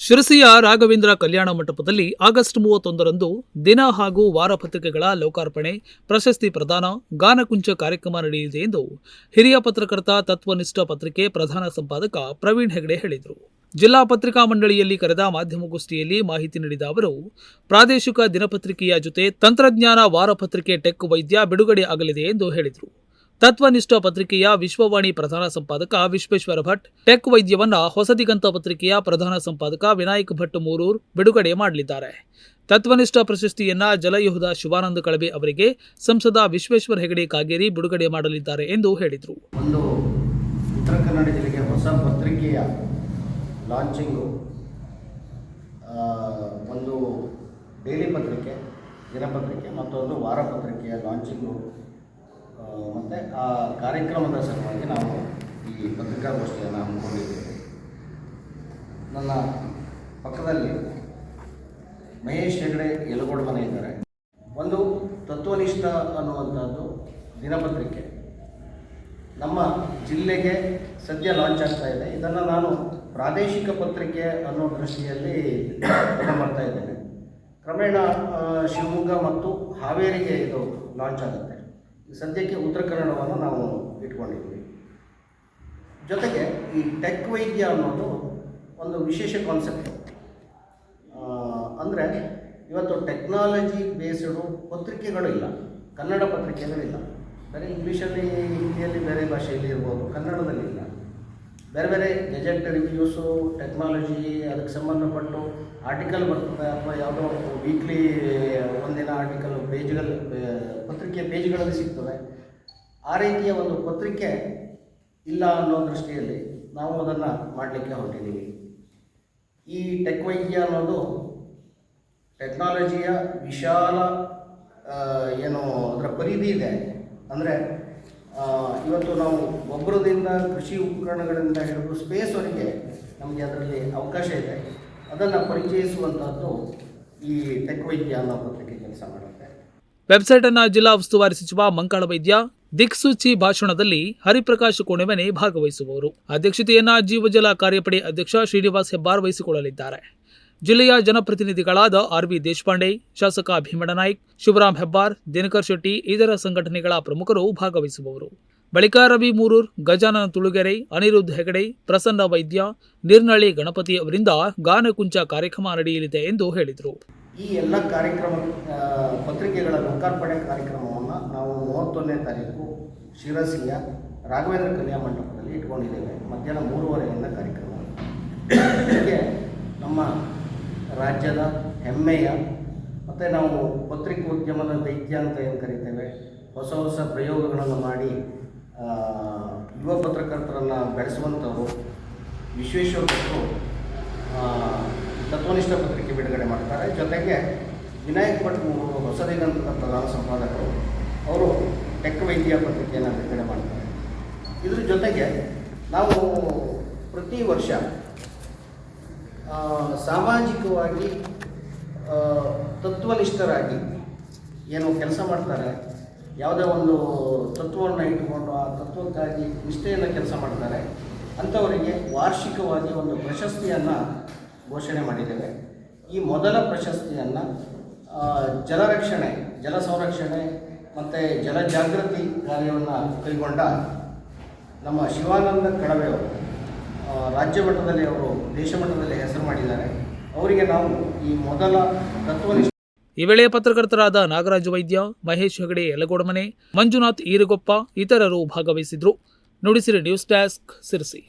ಶಿರಸಿಯ ರಾಘವೇಂದ್ರ ಕಲ್ಯಾಣ ಮಂಟಪದಲ್ಲಿ ಆಗಸ್ಟ್ ಮೂವತ್ತೊಂದರಂದು ದಿನ ಹಾಗೂ ವಾರ ಪತ್ರಿಕೆಗಳ ಲೋಕಾರ್ಪಣೆ, ಪ್ರಶಸ್ತಿ ಪ್ರದಾನ, ಗಾನಕುಂಚ ಕಾರ್ಯಕ್ರಮ ನಡೆಯಲಿದೆ ಎಂದು ಹಿರಿಯ ಪತ್ರಕರ್ತ ತತ್ವನಿಷ್ಠ ಪತ್ರಿಕೆ ಪ್ರಧಾನ ಸಂಪಾದಕ ಪ್ರವೀಣ್ ಹೆಗಡೆ ಹೇಳಿದರು. ಜಿಲ್ಲಾ ಪತ್ರಿಕಾ ಮಂಡಳಿಯಲ್ಲಿ ಕರೆದ ಮಾಧ್ಯಮಗೋಷ್ಠಿಯಲ್ಲಿ ಮಾಹಿತಿ ನೀಡಿದ ಅವರು, ಪ್ರಾದೇಶಿಕ ದಿನಪತ್ರಿಕೆಯ ಜೊತೆ ತಂತ್ರಜ್ಞಾನ ವಾರಪತ್ರಿಕೆ ಟೆಕ್ ವೈದ್ಯ ಬಿಡುಗಡೆ ಆಗಲಿದೆ ಎಂದು ಹೇಳಿದರು. ತತ್ವನಿಷ್ಠ ಪತ್ರಿಕೆಯ ವಿಶ್ವವಾಣಿ ಪ್ರಧಾನ ಸಂಪಾದಕ ವಿಶ್ವೇಶ್ವರ ಭಟ್, ಟೆಕ್ ವೈದ್ಯವನ್ನ ಹೊಸದಿಗಂತ ಪತ್ರಿಕೆಯ ಪ್ರಧಾನ ಸಂಪಾದಕ ವಿನಾಯಕ್ ಭಟ್ ಮೂರೂರ್ ಬಿಡುಗಡೆ ಮಾಡಲಿದ್ದಾರೆ. ತತ್ವನಿಷ್ಠ ಪ್ರಶಸ್ತಿಯನ್ನ ಜಲಯೋಧ ಶಿವಾನಂದ ಕಳಬೆ ಅವರಿಗೆ ಸಂಸದ ವಿಶ್ವೇಶ್ವರ ಹೆಗಡೆ ಕಾಗೇರಿ ಬಿಡುಗಡೆ ಮಾಡಲಿದ್ದಾರೆ ಎಂದು ಹೇಳಿದರು. ಒಂದು ಉತ್ತರ ಕನ್ನಡ ಜಿಲ್ಲೆಗೆ ಹೊಸ ಪತ್ರಿಕೆಯ ಲಾಂಚಿಂಗು ಒಂದು ಡೈಲಿ ಪತ್ರಿಕೆ, ದಿನಪತ್ರಿಕೆ ಮತ್ತೊಂದು ವಾರಪತ್ರಿಕೆಯ ಲಾಂಚಿಂಗು ಮತ್ತು ಆ ಕಾರ್ಯಕ್ರಮದ ಸಲುವಾಗಿ ನಾವು ಈ ಪತ್ರಿಕಾಗೋಷ್ಠಿಯನ್ನು ಹಮ್ಮಿಕೊಂಡಿದ್ದೇವೆ. ನನ್ನ ಪಕ್ಕದಲ್ಲಿ ಮಹೇಶ್ ಹೆಗಡೆ ಯಲಗೋಡ್ ಮನೆ ಇದ್ದಾರೆ. ಒಂದು ತತ್ವನಿಷ್ಠ ಅನ್ನುವಂಥದ್ದು ದಿನಪತ್ರಿಕೆ. ನಮ್ಮ ಜಿಲ್ಲೆಗೆ ಸದ್ಯ ಲಾಂಚ್ ಆಗ್ತಾ ಇದೆ. ಇದನ್ನು ನಾನು ಪ್ರಾದೇಶಿಕ ಪತ್ರಿಕೆ ಅನ್ನೋ ದೃಷ್ಟಿಯಲ್ಲಿ ಮಾಡ್ತಾ ಇದ್ದೇನೆ. ಕ್ರಮೇಣ ಶಿವಮೊಗ್ಗ ಮತ್ತು ಹಾವೇರಿಗೆ ಇದು ಲಾಂಚ್ ಆಗುತ್ತೆ. ಸದ್ಯಕ್ಕೆ ಉತ್ತರ ಕನ್ನಡವನ್ನು ನಾವು ಇಟ್ಕೊಂಡಿದ್ದೀವಿ. ಜೊತೆಗೆ ಈ ಟೆಕ್ ವೈದ್ಯ ಅನ್ನೋದು ಒಂದು ವಿಶೇಷ ಕಾನ್ಸೆಪ್ಟ್ ಅಂದರೆ ಇವತ್ತು ಟೆಕ್ನಾಲಜಿ ಬೇಸ್ಡು ಪತ್ರಿಕೆಗಳಿಲ್ಲ ಕನ್ನಡ ಪತ್ರಿಕೆಗಳಿಲ್ಲ ಬರೀ ಇಂಗ್ಲೀಷಲ್ಲಿ ಹಿಂದಿಯಲ್ಲಿ ಬೇರೆ ಭಾಷೆಯಲ್ಲಿ ಇರ್ಬೋದು, ಕನ್ನಡದಲ್ಲಿ ಇಲ್ಲ. ಬೇರೆ ಬೇರೆ ಗೆಜೆಟ್ ರಿವ್ಯೂಸು ಟೆಕ್ನಾಲಜಿ ಅದಕ್ಕೆ ಸಂಬಂಧಪಟ್ಟು ಆರ್ಟಿಕಲ್ ಬರ್ತದೆ ಅಥವಾ ಯಾವುದೋ ವೀಕ್ಲಿ ಒಂದಿನ ಆರ್ಟಿಕಲ್ ಪೇಜ್ಗಳು ಪತ್ರಿಕೆ ಪೇಜ್ಗಳಲ್ಲಿ ಸಿಗ್ತದೆ ಆ ರೀತಿಯ ಒಂದು ಪತ್ರಿಕೆ ಇಲ್ಲ ಅನ್ನೋ ದೃಷ್ಟಿಯಲ್ಲಿ ನಾವು ಅದನ್ನು ಮಾಡಲಿಕ್ಕೆ ಹೊರಟಿದ್ದೀವಿ ಈ ಟೆಕ್ ವೈದ್ಯ ಅನ್ನೋದು ಟೆಕ್ನಾಲಜಿಯ ವಿಶಾಲ ಏನು ಅದರ ಪರಿಧಿ ಇದೆ. ಅಂದರೆ ಇವತ್ತು ನಾವು ಗೊಬ್ಬರದಿಂದ ಕೃಷಿ ಉಪಕರಣಗಳಿಂದ ಹಿಡಿದು ಸ್ಪೇಸ್ವರೆಗೆ ನಮಗೆ ಅದರಲ್ಲಿ ಅವಕಾಶ ಇದೆ. ಅದನ್ನು ಪರಿಚಯಿಸುವಂಥದ್ದು ಈ ಟೆಕ್ ವೈದ್ಯ ಅನ್ನೋ ಪತ್ರಿಕೆ ಕೆಲಸ ಮಾಡುತ್ತೆ. ವೆಬ್ಸೈಟ್ ಅನ್ನ ಜಿಲ್ಲಾ ಉಸ್ತುವಾರಿ ಸಚಿವ ಮಂಕಾಳ ವೈದ್ಯ, ದಿಕ್ಸೂಚಿ ಭಾಷಣದಲ್ಲಿ ಹರಿಪ್ರಕಾಶ್ ಕೋಣೆಮನೆ ಭಾಗವಹಿಸುವವರು. ಅಧ್ಯಕ್ಷತೆಯನ್ನ ಜೀವಜಲ ಕಾರ್ಯಪಡೆ ಅಧ್ಯಕ್ಷ ಶ್ರೀನಿವಾಸ್ ಹೆಬ್ಬಾರ್ ವಹಿಸಿಕೊಳ್ಳಲಿದ್ದಾರೆ. ಜಿಲ್ಲೆಯ ಜನಪ್ರತಿನಿಧಿಗಳಾದ ಆರ್ವಿ ದೇಶಪಾಂಡೆ, ಶಾಸಕ ಭೀಮಣ್ಣ ನಾಯ್ಕ್, ಶಿವರಾಮ್ ಹೆಬ್ಬಾರ್, ದಿನಕರ್ ಶೆಟ್ಟಿ ಇತರ ಸಂಘಟನೆಗಳ ಪ್ರಮುಖರು ಭಾಗವಹಿಸುವವರು. ಬಳಿಕ ರವಿ ಮೂರೂರ್, ಗಜಾನನ ತುಳುಗೆರೆ, ಅನಿರುದ್ಧ ಹೆಗಡೆ, ಪ್ರಸನ್ನ ವೈದ್ಯ, ನಿರ್ನಳ್ಳಿ ಗಣಪತಿ ಅವರಿಂದ ಗಾನಕುಂಚ ಕಾರ್ಯಕ್ರಮ ನಡೆಯಲಿದೆ ಎಂದು ಹೇಳಿದರು. ಈ ಎಲ್ಲ ಕಾರ್ಯಕ್ರಮ ಪತ್ರಿಕೆಗಳ ಲೋಕಾರ್ಪಣೆ ಕಾರ್ಯಕ್ರಮವನ್ನು ನಾವು ಮೂವತ್ತೊಂದನೇ ತಾರೀಕು ಶಿರಸಿಯ ರಾಘವೇಂದ್ರ ಕಲ್ಯಾಣ ಮಂಟಪದಲ್ಲಿ ಇಟ್ಕೊಂಡಿದ್ದೇವೆ. ಮಧ್ಯಾಹ್ನ ಮೂರುವರೆಯಿಂದ ಕಾರ್ಯಕ್ರಮ. ಹೀಗೆ ನಮ್ಮ ರಾಜ್ಯದ ಹೆಮ್ಮೆಯ ಮತ್ತು ನಾವು ಪತ್ರಿಕೋದ್ಯಮದ ದೈತ್ಯ ಅಂತ ಏನು ಕರಿತೇವೆ, ಹೊಸ ಹೊಸ ಪ್ರಯೋಗಗಳನ್ನು ಮಾಡಿ ಯುವ ಪತ್ರಕರ್ತರನ್ನು ಬೆಳೆಸುವಂಥವರು, ವಿಶ್ವೇಶ್ವರ ಭಟ್ರು ತತ್ವನಿಷ್ಠ ಪತ್ರಿಕೆ ಬಿಡುಗಡೆ ಮಾಡ್ತಾರೆ. ಜೊತೆಗೆ ವಿನಾಯಕ್ ಭಟ್ ಮೂರು ಹೊಸದಿಗಂತದ ಪ್ರಧಾನ ಸಂಪಾದಕರು, ಅವರು ಟೆಕ್ ವೈದ್ಯ ಪತ್ರಿಕೆಯನ್ನು ಬಿಡುಗಡೆ ಮಾಡ್ತಾರೆ. ಇದ್ರ ಜೊತೆಗೆ ನಾವು ಪ್ರತಿ ವರ್ಷ ಸಾಮಾಜಿಕವಾಗಿ ತತ್ವನಿಷ್ಠರಾಗಿ ಏನು ಕೆಲಸ ಮಾಡ್ತಾರೆ. ಯಾವುದೇ ಒಂದು ತತ್ವವನ್ನು ಇಟ್ಟುಕೊಂಡು ಆ ತತ್ವಕ್ಕಾಗಿ ನಿಷ್ಠೆಯನ್ನು ಕೆಲಸ ಮಾಡ್ತಾರೆ. ಅಂಥವರಿಗೆ ವಾರ್ಷಿಕವಾಗಿ ಒಂದು ಪ್ರಶಸ್ತಿಯನ್ನು ಘೋಷಣೆ ಮಾಡಿದ್ದೇವೆ. ಈ ಮೊದಲ ಪ್ರಶಸ್ತಿಯನ್ನು ಜಲರಕ್ಷಣೆ ಜಲ ಸಂರಕ್ಷಣೆ ಮತ್ತು ಜಲ ಜಾಗೃತಿ ಕಾರ್ಯವನ್ನು ಕೈಗೊಂಡ ನಮ್ಮ ಶಿವಾನಂದ ಕಡವೆ ಅವರು ರಾಜ್ಯ ಮಟ್ಟದಲ್ಲಿ ಅವರು, ದೇಶ ಮಟ್ಟದಲ್ಲಿ ಹೆಸರು ಮಾಡಿದ್ದಾರೆ. ಅವರಿಗೆ ನಾವು ಈ ಮೊದಲ ತತ್ವನಿಷ್ಠ ಈ ವೇಳೆ ಪತ್ರಕರ್ತರಾದ ನಾಗರಾಜ ವೈದ್ಯ, ಮಹೇಶ್ ಹೆಗಡೆ, ಯಲಗೋಡಮನೆ, ಮಂಜುನಾಥ್ ಈರಗೊಪ್ಪ ಇತರರು ಭಾಗವಹಿಸಿದ್ರು. Nudisiri news desk Sirsi.